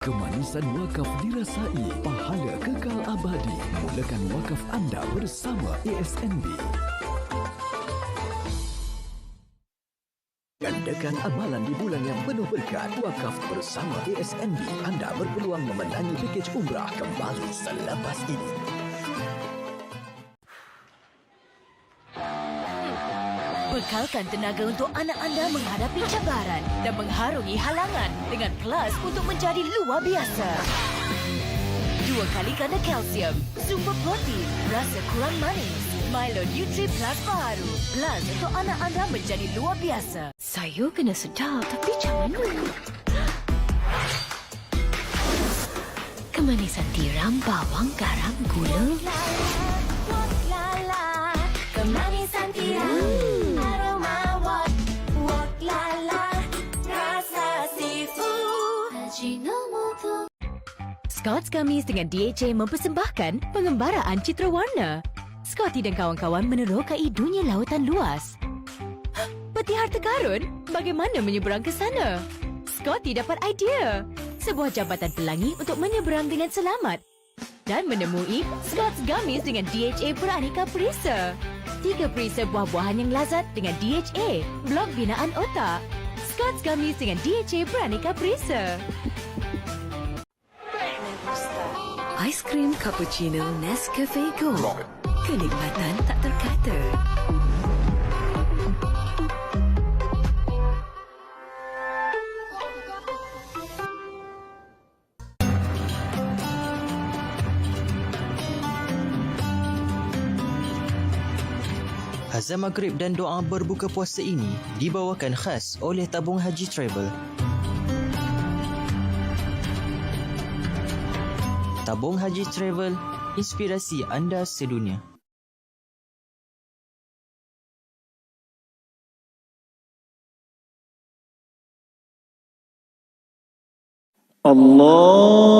Kemanisan wakaf dirasai, pahala kekal abadi. Mulakan wakaf anda bersama ASNB. Gandakan amalan di bulan yang penuh berkat. Wakaf bersama ASNB. Anda berpeluang memenangi pakej umrah kembali selepas ini. Bekalkan tenaga untuk anak anda menghadapi cabaran dan mengharungi halangan dengan Plus untuk menjadi luar biasa. Dua kali ganda kalsium, sumber protein, rasa kurang manis. Milo Nutri Plus baru. Plus untuk anak anda menjadi luar biasa. Saya kena sedap tapi macam mana? Kemanisan tiram, bawang, garam, gula. Kemanisan tiram Scott's Gummies dengan DHA mempersembahkan pengembaraan citra warna. Scotty dan kawan-kawan menerokai dunia lautan luas. Peti harta karun? Bagaimana menyeberang ke sana? Scotty dapat idea. Sebuah jambatan pelangi untuk menyeberang dengan selamat. Dan menemui Scott's Gummies dengan DHA beraneka perisa. Tiga perisa buah-buahan yang lazat dengan DHA, blok binaan otak. Scott's Gummies dengan DHA beraneka perisa. Aiskrim cappuccino Nescafe Gold. Kenikmatan tak terkata. Azan maghrib dan doa berbuka puasa ini dibawakan khas oleh Tabung Haji Travel. Tabung Haji Travel, inspirasi anda sedunia. Allah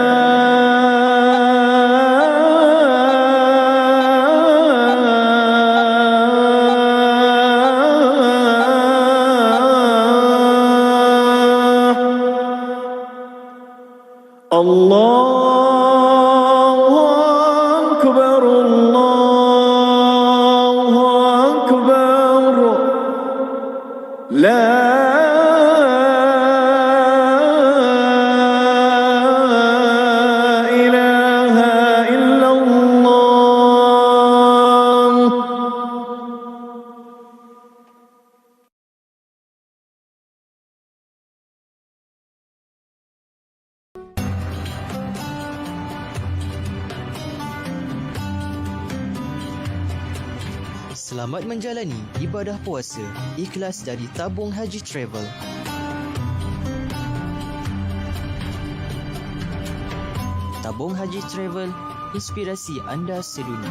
Selamat menjalani ibadah puasa ikhlas dari Tabung Haji Travel. Tabung Haji Travel, inspirasi anda sedunia.